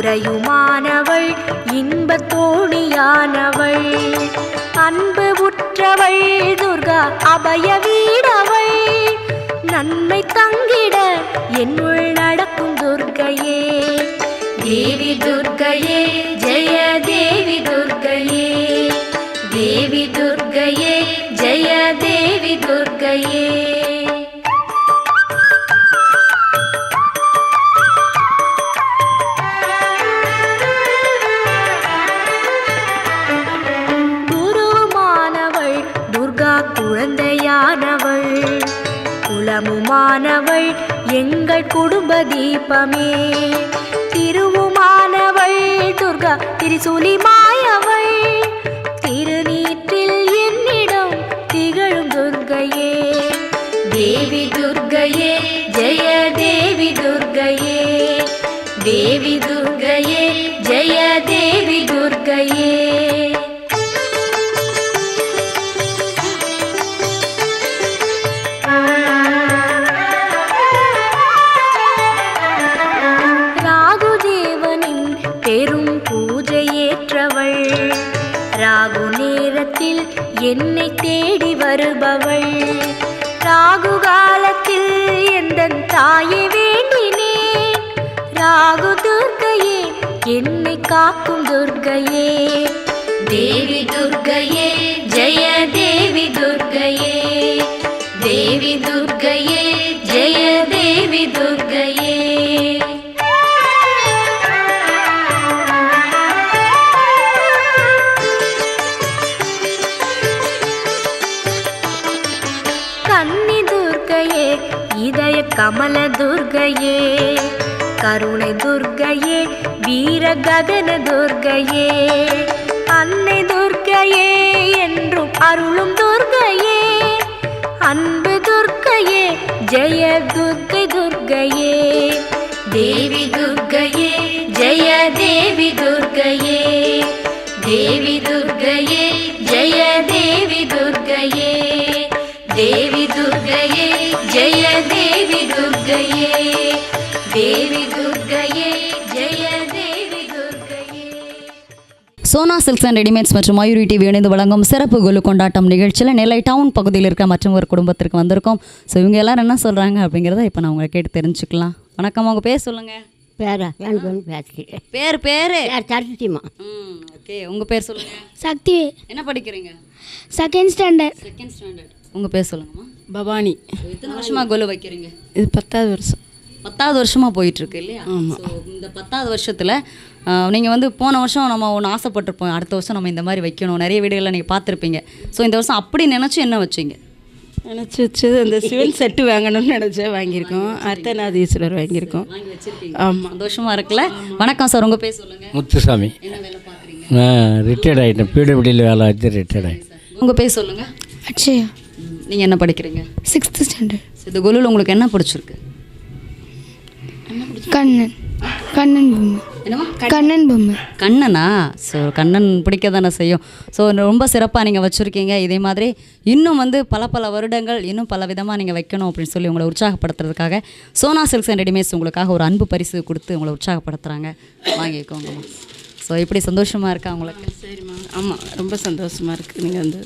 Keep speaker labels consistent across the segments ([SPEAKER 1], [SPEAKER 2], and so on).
[SPEAKER 1] துறையுமானவள் இன்பத் தோணியானவள் அன்பு உற்றவள் துர்கா அபய வீடவள். நன்மை தங்கிட என்னுள் நடக்கும் துர்கையே. தேவி துர்கையே ஜெய தேவி துர்கையே. தேவி துர்கையே ஜெய தேவி துர்கையே. திருவுமானவள் எங்கள் குடும்ப தீபமே. திருவுமானவள் துர்கா திரிசூலி மாயவள் திருநீற்றில் என்னிடம் திகழும் துர்கையே. தேவி துர்கையே ஜெய தேவி துர்கையே. தேவி துர்கையே ஜெய தேவி துர்கையே. என்னை தேடி வருபவள். ராகு காலத்தில் எந்த தாயை வேண்டினேன். ராகு துர்க்கையே என்னை காக்கும் துர் கமல துர்கையே கருணை துர்கையே வீர ககன துர்கையே அன்னை துர்கையே என்றும் அருளும் துர்கையே அன்பு துர்கையே ஜெய துர்கை துர்கையே தேவி துர்கையே ஜெய தேவி துர்கையே தேவி துர்கையே ஜெய தேவி துர்கையே தேவி துர்க்கையே ஜெய தேவி துர்க்கையே தேவி துர்க்கையே ஜெய தேவி துர்க்கையே
[SPEAKER 2] சோனா சில்க்ஸ் அண்ட் ரெடிமேட்ஸ் மற்றும் மயூரி டிவி இணைந்து வழங்கும் சிறப்பு குழு கொண்டாட்டம் நிகழ்ச்சியில் நெல்லை டவுன் பகுதியில் இருக்க மற்றும் ஒரு குடும்பத்திற்கு வந்திருக்கோம். ஸோ இவங்க எல்லாரும் என்ன சொல்கிறாங்க அப்படிங்கிறத இப்போ நான் உங்களை கேட்டு தெரிஞ்சுக்கலாம். வணக்கம் உங்கள் பேர் சொல்லுங்கள்
[SPEAKER 3] பேரா
[SPEAKER 2] பேர் பேர்?
[SPEAKER 3] யார் சரஸ்வதிமா
[SPEAKER 2] ம் ஓகே உங்கள் பேர் சொல்லுங்கள்
[SPEAKER 4] சக்தி.
[SPEAKER 2] என்ன படிக்கிறீங்க?
[SPEAKER 4] செகண்ட் ஸ்டாண்டர்ட்
[SPEAKER 2] செகண்ட் ஸ்டாண்டர்ட் உங்கள் பேர் சொல்லுங்கம்மா.
[SPEAKER 5] பவானி.
[SPEAKER 2] எத்தனை வருஷமாக கொலு வைக்கிறீங்க?
[SPEAKER 5] இது பத்தாவது வருஷம்.
[SPEAKER 2] பத்தாவது வருஷமாக போயிட்டுருக்கு இல்லையா? ஸோ இந்த பத்தாவது வருஷத்தில் நீங்கள் வந்து போன வருஷம் நம்ம ஒன்று ஆசைப்பட்டிருப்போம். அடுத்த வருஷம் நம்ம இந்த மாதிரி வைக்கணும். நிறைய வீடுகளில் நீங்கள் பார்த்துருப்பீங்க. ஸோ இந்த வருஷம் அப்படி நினச்சி என்ன வச்சீங்க?
[SPEAKER 5] நினச்சி வச்சது அந்த சிவன் செட்டு வாங்கணும்னு நினச்சேன் வாங்கியிருக்கோம். அர்த்தநாதீஸ்வரர் வாங்கியிருக்கோம். ஆமாம்
[SPEAKER 2] சந்தோஷமாக இருக்குல்ல? வணக்கம் சார். உங்கள் பேர் சொல்லுங்கள்
[SPEAKER 6] முத்துசாமி.
[SPEAKER 2] என்ன வேலை பார்க்குறீங்க?
[SPEAKER 6] நான் ரிட்டையர்ட் ஆகிட்டேன் பிடபிள்யூ வேலை வச்சு ரிட்டையர்ட் ஆகிட்டேன்
[SPEAKER 2] உங்கள் பேர் சொல்லுங்கள்
[SPEAKER 4] அட்சயா
[SPEAKER 2] நீங்கள் என்ன படிக்கிறீங்க?
[SPEAKER 4] சிக்ஸ்த் ஸ்டாண்டர்ட்
[SPEAKER 2] இந்த கொலுவில் உங்களுக்கு என்ன பிடிச்சிருக்கு?
[SPEAKER 4] கண்ணன். கண்ணன் பொம்மை. கண்ணன் பொம்மை.
[SPEAKER 2] கண்ணனா? ஸோ கண்ணன் பிடிக்க தானே செய்யும் ஸோ ரொம்ப சிறப்பாக நீங்கள் வச்சுருக்கீங்க. இதே மாதிரி இன்னும் வந்து பல பல வருடங்கள் இன்னும் பல விதமாக நீங்கள் வைக்கணும் அப்படின்னு சொல்லி உங்களை உற்சாகப்படுத்துறதுக்காக சோனா சில்க்ஸ் அண்ட் ரெடிமேட்ஸ் உங்களுக்காக ஒரு அன்பு பரிசு கொடுத்து உங்களை உற்சாகப்படுத்துகிறாங்க வாங்கிக்கோங்கம்மா ஸோ இப்படி சந்தோஷமாக இருக்கா உங்களுக்கு?
[SPEAKER 5] சரிம்மா. ஆமாம் ரொம்ப சந்தோஷமாக இருக்குது நீங்கள் வந்து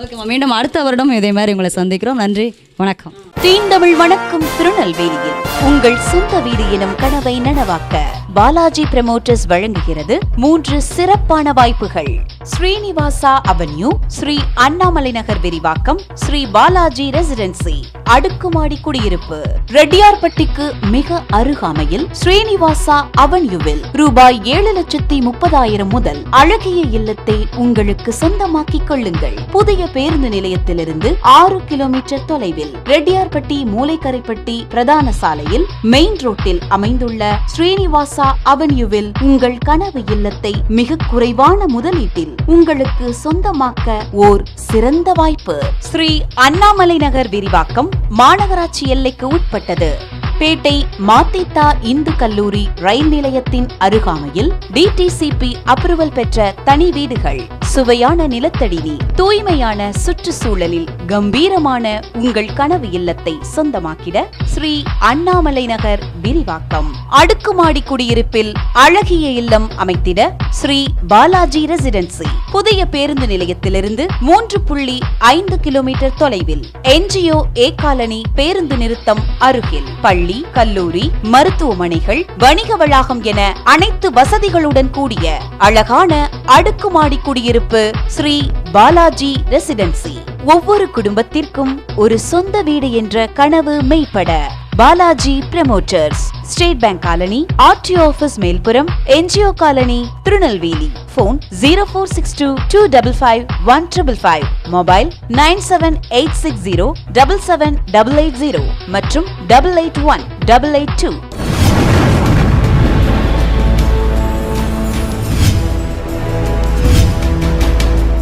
[SPEAKER 2] ஓகேம்மா மீண்டும் அடுத்த வருடம் இதே மாதிரி உங்களை சந்திக்கிறோம். நன்றி. வணக்கம்.
[SPEAKER 7] தீண்டமிழ் வணக்கம் திருநெல்வேலியில். உங்கள் சொந்த வீடு எனும் கனவை நனவாக்க பாலாஜி பிரமோட்டர்ஸ் வழங்குகிறது மூன்று சிறப்பான வாய்ப்புகள். ஸ்ரீனிவாசா அவென்யூ ஸ்ரீ அண்ணாமலை நகர் விரிவாக்கம் ஸ்ரீ பாலாஜி ரெசிடென்சி அடுக்குமாடி குடியிருப்பு. ரெட்டியார்பட்டிக்கு மிக அருகாமையில் ஸ்ரீனிவாசா அவென்யூவில் ரூபாய் ஏழு லட்சத்தி முப்பதாயிரம் முதல் அழகிய இல்லத்தை உங்களுக்கு சொந்தமாக்கிக் கொள்ளுங்கள். புதிய பேருந்து நிலையத்திலிருந்து ஆறு கிலோமீட்டர் தொலைவில் ரெட்டியார்பட்டி மூலைக்கரைப்பட்டி பிரதான சாலையில் மெயின் ரோட்டில் அமைந்துள்ள ஸ்ரீனிவாசா அவென்யூவில் உங்கள் கனவு இல்லத்தை மிக குறைவான முதலீட்டில் உங்களுக்கு சொந்தமாக்க ஓர் சிறந்த வாய்ப்பு. ஸ்ரீ அண்ணாமலை நகர் விரிவாக்கம் மாநகராட்சி எல்லைக்கு உட்பட்டது. பேட்டை மாத்தித்தா இந்து கல்லூரி ரயில் நிலையத்தின் அருகாமையில் டிடிசிபி அப்ரூவல் பெற்ற தனி வீடுகள். சுவையான நிலத்தடி நீர் தூய்மையான சுற்றுச்சூழலில் கம்பீரமான உங்கள் கனவு இல்லத்தை சொந்தமாக்கிட ஸ்ரீ அண்ணாமலை நகர் விரிவாக்கம். அடுக்குமாடி குடியிருப்பில் அழகிய இல்லம் அமைத்திட ஸ்ரீ பாலாஜி ரெசிடென்சி. புதிய பேருந்து நிலையத்திலிருந்து மூன்று புள்ளி ஐந்து கிலோமீட்டர் தொலைவில். என்ஜிஓ ஏ காலனி பேருந்து நிறுத்தம் அருகில். பள்ளி கல்லூரி மருத்துவமனைகள் வணிக வளாகம் என அனைத்து வசதிகளுடன் கூடிய அழகான அடுக்குமாடி குடியிருப்பு ஸ்ரீ பாலாஜி ரெசிடென்சி. ஒவ்வொரு குடும்பத்திற்கும் ஒரு சொந்த வீடு என்ற கனவு மெய்ப்பட. Balaji promoters state bank colony RTO office மேல்புறம் NGO colony Tirunelveli phone zero four six two two double five one triple five mobile nine seven eight six zero double seven double eight zero மற்றும் double eight one double eight two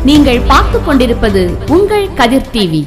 [SPEAKER 8] நீங்கள் பார்த்துக் கொண்டிருப்பது உங்கள் கதிர் TV.